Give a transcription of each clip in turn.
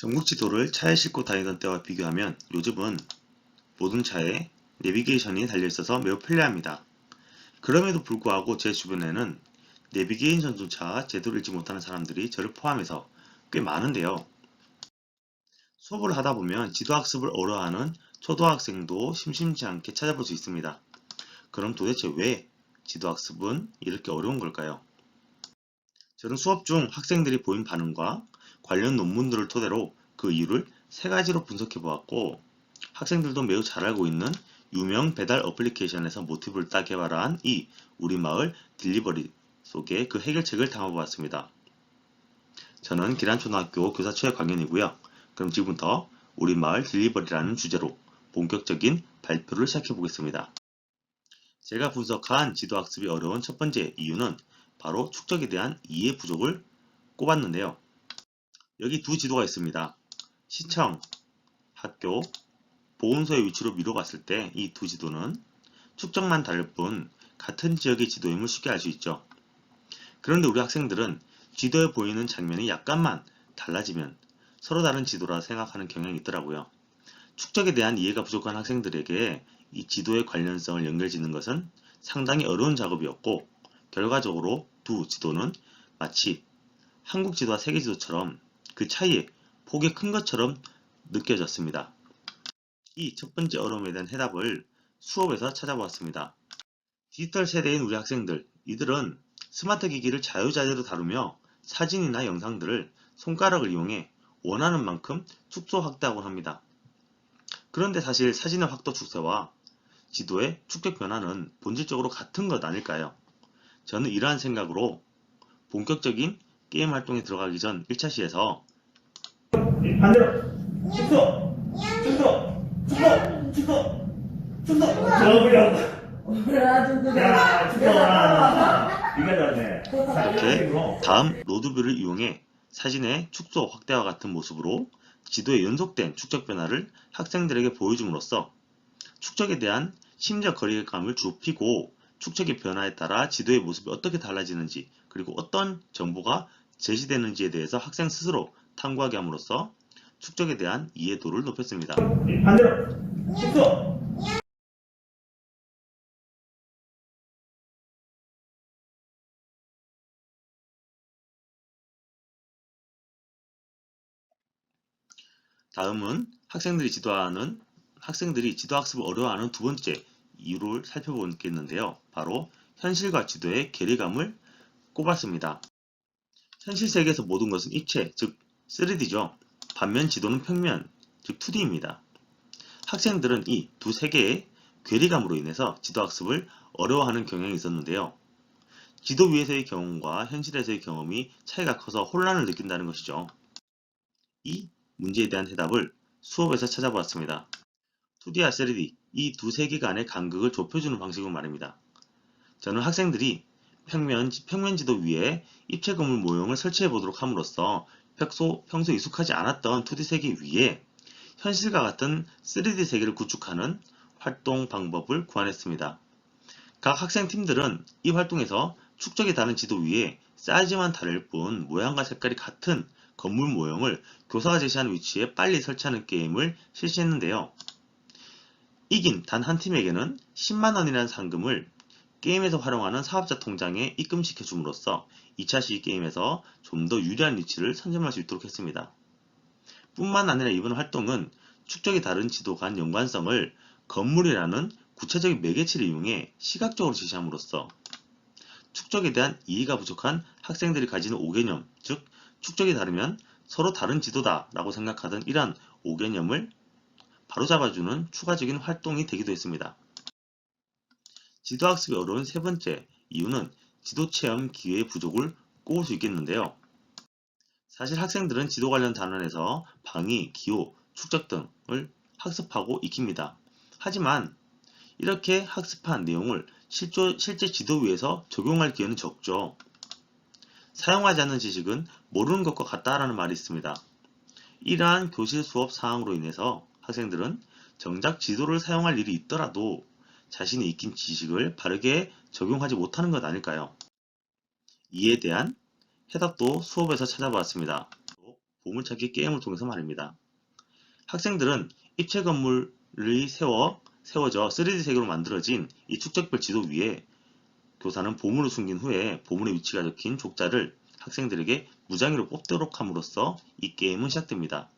전국 지도를 차에 싣고 다니던 때와 비교하면 요즘은 모든 차에 내비게이션이 달려있어서 매우 편리합니다. 그럼에도 불구하고 제 주변에는 내비게이션조차 제대로 읽지 못하는 사람들이 저를 포함해서 꽤 많은데요. 수업을 하다 보면 지도학습을 어려워하는 초등학생도 심심치 않게 찾아볼 수 있습니다. 그럼 도대체 왜 지도학습은 이렇게 어려운 걸까요? 저는 수업 중 학생들이 보인 반응과 관련 논문들을 토대로 그 이유를 세 가지로 분석해 보았고 학생들도 매우 잘 알고 있는 유명 배달 어플리케이션에서 모티브를 따 개발한 이 우리 마을 딜리버리 속에 그 해결책을 담아보았습니다. 저는 기란초등학교 교사초의 광현이고요. 그럼 지금부터 우리 마을 딜리버리라는 주제로 본격적인 발표를 시작해 보겠습니다. 제가 분석한 지도학습이 어려운 첫 번째 이유는 바로 축적에 대한 이해 부족을 꼽았는데요. 여기 두 지도가 있습니다. 시청, 학교, 보훈소의 위치로 미뤄 봤을 때 이 두 지도는 축적만 다를 뿐 같은 지역의 지도임을 쉽게 알 수 있죠. 그런데 우리 학생들은 지도에 보이는 장면이 약간만 달라지면 서로 다른 지도라 생각하는 경향이 있더라고요. 축적에 대한 이해가 부족한 학생들에게 이 지도의 관련성을 연결짓는 것은 상당히 어려운 작업이었고 결과적으로 두 지도는 마치 한국 지도와 세계 지도처럼 그 차이에 폭이 큰 것처럼 느껴졌습니다. 이 첫 번째 어려움에 대한 해답을 수업에서 찾아보았습니다. 디지털 세대인 우리 학생들, 이들은 스마트 기기를 자유자재로 다루며 사진이나 영상들을 손가락을 이용해 원하는 만큼 축소 확대하곤 합니다. 그런데 사실 사진의 확도 축소와 지도의 축적 변화는 본질적으로 같은 것 아닐까요? 저는 이러한 생각으로 본격적인 게임 활동에 들어가기 전 1차 시에서 반대로. 축소. 축소. 축소. 축소. 축소. 야 잘네. 이렇게 다음 로드뷰를 이용해 사진의 축소 확대와 같은 모습으로 지도의 연속된 축적 변화를 학생들에게 보여줌으로써 축적에 대한 심리적 거리감을 좁히고 축적의 변화에 따라 지도의 모습이 어떻게 달라지는지 그리고 어떤 정보가 제시되는지에 대해서 학생 스스로 탐구하게 함으로써 축적에 대한 이해도를 높였습니다. 반대로 축소 다음은 학생들이 지도하는 학생들이 지도학습을 어려워하는 두 번째 이유를 살펴보겠는데요. 바로 현실과 지도의 괴리감을 꼽았습니다. 현실 세계에서 모든 것은 입체, 즉 3D죠. 반면 지도는 평면, 즉 2D입니다. 학생들은 이 두 세계의 괴리감으로 인해서 지도학습을 어려워하는 경향이 있었는데요. 지도 위에서의 경험과 현실에서의 경험이 차이가 커서 혼란을 느낀다는 것이죠. 이 문제에 대한 해답을 수업에서 찾아보았습니다. 2D와 3D, 이 두 세계 간의 간극을 좁혀주는 방식으로 말입니다. 저는 학생들이 평면, 평면 지도 위에 입체 건물 모형을 설치해 보도록 함으로써 평소, 평소 익숙하지 않았던 2D 세계 위에 현실과 같은 3D 세계를 구축하는 활동 방법을 구안했습니다. 각 학생 팀들은 이 활동에서 축적이 다른 지도 위에 사이즈만 다를 뿐 모양과 색깔이 같은 건물 모형을 교사가 제시하는 위치에 빨리 설치하는 게임을 실시했는데요. 이긴 단 한 팀에게는 10만원이라는 상금을 게임에서 활용하는 사업자 통장에 입금시켜 줌으로써 2차 시 게임에서 좀 더 유리한 위치를 선점할 수 있도록 했습니다. 뿐만 아니라 이번 활동은 축적이 다른 지도 간 연관성을 건물이라는 구체적인 매개체를 이용해 시각적으로 제시함으로써 축적에 대한 이해가 부족한 학생들이 가지는 오개념, 즉 축적이 다르면 서로 다른 지도다 라고 생각하던 이러한 오개념을 바로잡아주는 추가적인 활동이 되기도 했습니다. 지도학습이 어려운 세 번째 이유는 지도체험 기회의 부족을 꼽을 수 있겠는데요. 사실 학생들은 지도 관련 단원에서 방위, 기호, 축적 등을 학습하고 익힙니다. 하지만 이렇게 학습한 내용을 실조, 실제 지도 위에서 적용할 기회는 적죠. 사용하지 않는 지식은 모르는 것과 같다라는 말이 있습니다. 이러한 교실 수업 상황으로 인해서 학생들은 정작 지도를 사용할 일이 있더라도 자신이 익힌 지식을 바르게 적용하지 못하는 것 아닐까요? 이에 대한 해답도 수업에서 찾아보았습니다. 보물찾기 게임을 통해서 말입니다. 학생들은 입체 건물이 세워, 세워져 3D 세계로 만들어진 이 축적별 지도 위에 교사는 보물을 숨긴 후에 보물의 위치가 적힌 족자를 학생들에게 무장애로 뽑도록 함으로써 이 게임은 시작됩니다.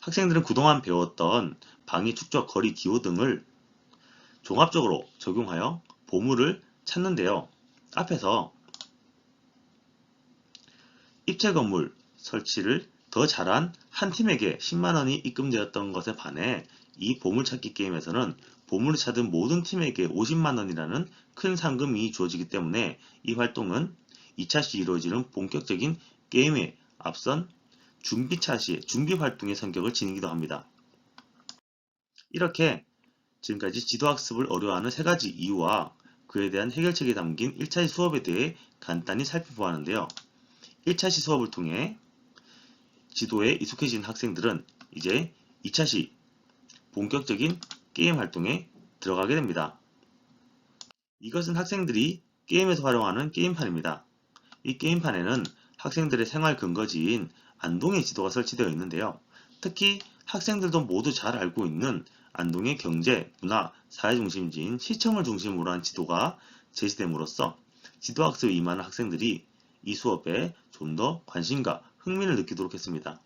학생들은 그동안 배웠던 방위 축적, 거리, 기호 등을 종합적으로 적용하여 보물을 찾는데요. 앞에서 입체 건물 설치를 더 잘한 한 팀에게 10만원이 입금되었던 것에 반해 이 보물찾기 게임에서는 보물을 찾은 모든 팀에게 50만원이라는 큰 상금이 주어지기 때문에 이 활동은 2차 시 이루어지는 본격적인 게임에 앞선 준비차 시 준비 활동의 성격을 지니기도 합니다. 이렇게 지금까지 지도학습을 어려워하는 세 가지 이유와 그에 대한 해결책이 담긴 1차시 수업에 대해 간단히 살펴보았는데요. 1차시 수업을 통해 지도에 익숙해진 학생들은 이제 2차시 본격적인 게임 활동에 들어가게 됩니다. 이것은 학생들이 게임에서 활용하는 게임판입니다. 이 게임판에는 학생들의 생활 근거지인 안동의 지도가 설치되어 있는데요. 특히 학생들도 모두 잘 알고 있는 안동의 경제, 문화, 사회 중심지인 시청을 중심으로 한 지도가 제시됨으로써 지도학습에 임하는 학생들이 이 수업에 좀 더 관심과 흥미를 느끼도록 했습니다.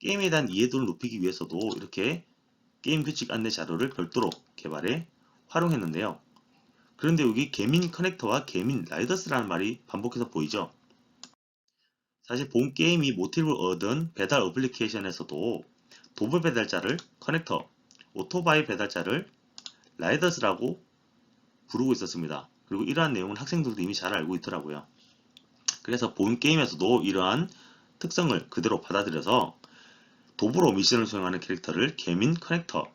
게임에 대한 이해도를 높이기 위해서도 이렇게 게임 규칙 안내 자료를 별도로 개발해 활용했는데요. 그런데 여기 개민 커넥터와 개민 라이더스라는 말이 반복해서 보이죠? 사실 본 게임이 모티브를 얻은 배달 어플리케이션에서도 도불 배달자를 커넥터, 오토바이 배달자를 라이더스라고 부르고 있었습니다. 그리고 이러한 내용은 학생들도 이미 잘 알고 있더라고요. 그래서 본 게임에서도 이러한 특성을 그대로 받아들여서 도보로 미션을 수행하는 캐릭터를 개민 커넥터,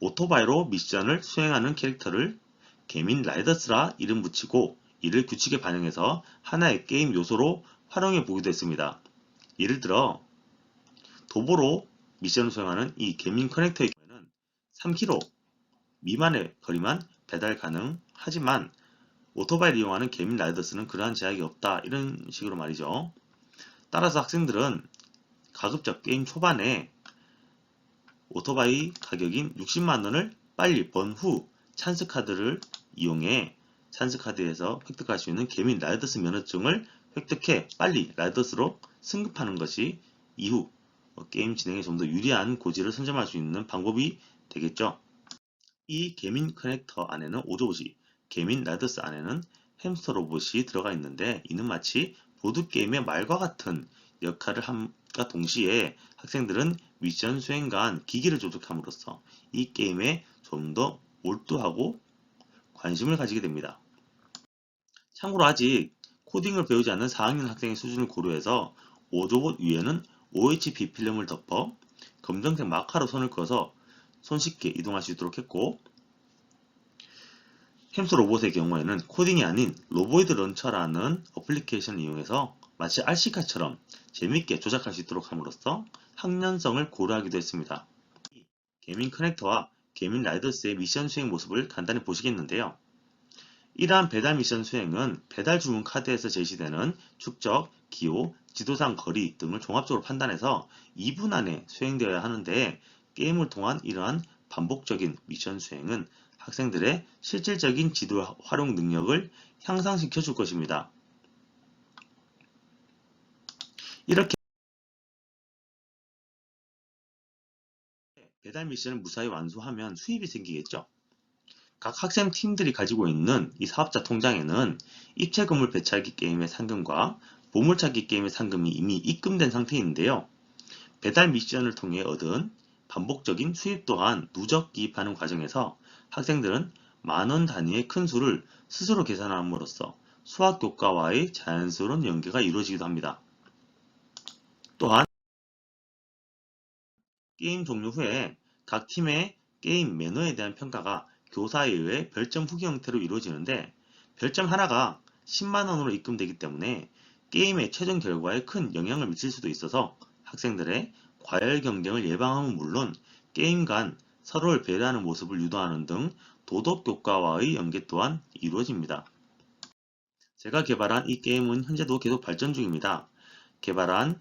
오토바이로 미션을 수행하는 캐릭터를 개민 라이더스라 이름 붙이고 이를 규칙에 반영해서 하나의 게임 요소로 활용해 보기도 했습니다. 예를 들어 도보로 미션을 수행하는 이 개민 커넥터의 경우에는 3km 미만의 거리만 배달 가능하지만 오토바이를 이용하는 개민 라이더스는 그러한 제약이 없다 이런 식으로 말이죠. 따라서 학생들은 가급적 게임 초반에 오토바이 가격인 60만원을 빨리 번 후 찬스 카드를 이용해 찬스 카드에서 획득할 수 있는 개민 라이더스 면허증을 획득해 빨리 라이더스로 승급하는 것이 이후 어, 게임 진행에 좀 더 유리한 고지를 선점할 수 있는 방법이 되겠죠. 이 개민 커넥터 안에는 오조봇이, 개민 라이더스 안에는 햄스터 로봇이 들어가 있는데 이는 마치 보드게임의 말과 같은 역할을 함과 동시에 학생들은 미션 수행 간 기기를 조작함으로써 이 게임에 좀 더 몰두하고 관심을 가지게 됩니다. 참고로 아직 코딩을 배우지 않는 4학년 학생의 수준을 고려해서 오조봇 위에는 OHP 필름을 덮어 검정색 마카로 손을 그어서 손쉽게 이동할 수 있도록 했고 햄스 로봇의 경우에는 코딩이 아닌 로보이드 런처라는 어플리케이션을 이용해서 마치 RC카처럼 재밌게 조작할 수 있도록 함으로써 학년성을 고려하기도 했습니다. 개민 커넥터와 개민 라이더스의 미션 수행 모습을 간단히 보시겠는데요. 이러한 배달 미션 수행은 배달 주문 카드에서 제시되는 축적, 기호, 지도상 거리 등을 종합적으로 판단해서 2분 안에 수행되어야 하는데 게임을 통한 이러한 반복적인 미션 수행은 학생들의 실질적인 지도 활용 능력을 향상시켜 줄 것입니다. 이렇게 배달 미션을 무사히 완수하면 수입이 생기겠죠. 각 학생 팀들이 가지고 있는 이 사업자 통장에는 입체 건물 배치하기 게임의 상금과 보물찾기 게임의 상금이 이미 입금된 상태인데요. 배달 미션을 통해 얻은 반복적인 수입 또한 누적 기입하는 과정에서 학생들은 만원 단위의 큰 수를 스스로 계산함으로써 수학 교과와의 자연스러운 연계가 이루어지기도 합니다. 또한 게임 종료 후에 각 팀의 게임 매너에 대한 평가가 교사에 의해 별점 후기 형태로 이루어지는데 별점 하나가 10만원으로 입금되기 때문에 게임의 최종 결과에 큰 영향을 미칠 수도 있어서 학생들의 과열 경쟁을 예방함은 물론 게임 간 서로를 배려하는 모습을 유도하는 등 도덕 교과와의 연계 또한 이루어집니다. 제가 개발한 이 게임은 현재도 계속 발전 중입니다. 개발한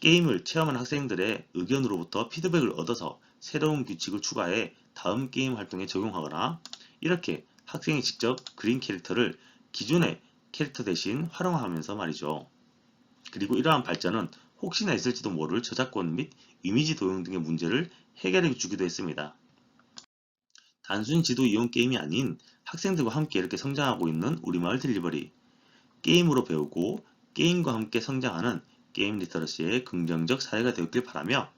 게임을 체험한 학생들의 의견으로부터 피드백을 얻어서 새로운 규칙을 추가해 다음 게임 활동에 적용하거나 이렇게 학생이 직접 그린 캐릭터를 기존의 캐릭터 대신 활용하면서 말이죠. 그리고 이러한 발전은 혹시나 있을지도 모를 저작권 및 이미지 도용 등의 문제를 해결해 주기도 했습니다. 단순 지도 이용 게임이 아닌 학생들과 함께 이렇게 성장하고 있는 우리마을 딜리버리 게임으로 배우고 게임과 함께 성장하는 게임 리터러시의 긍정적 사례가 되었길 바라며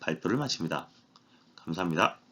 발표를 마칩니다. 감사합니다.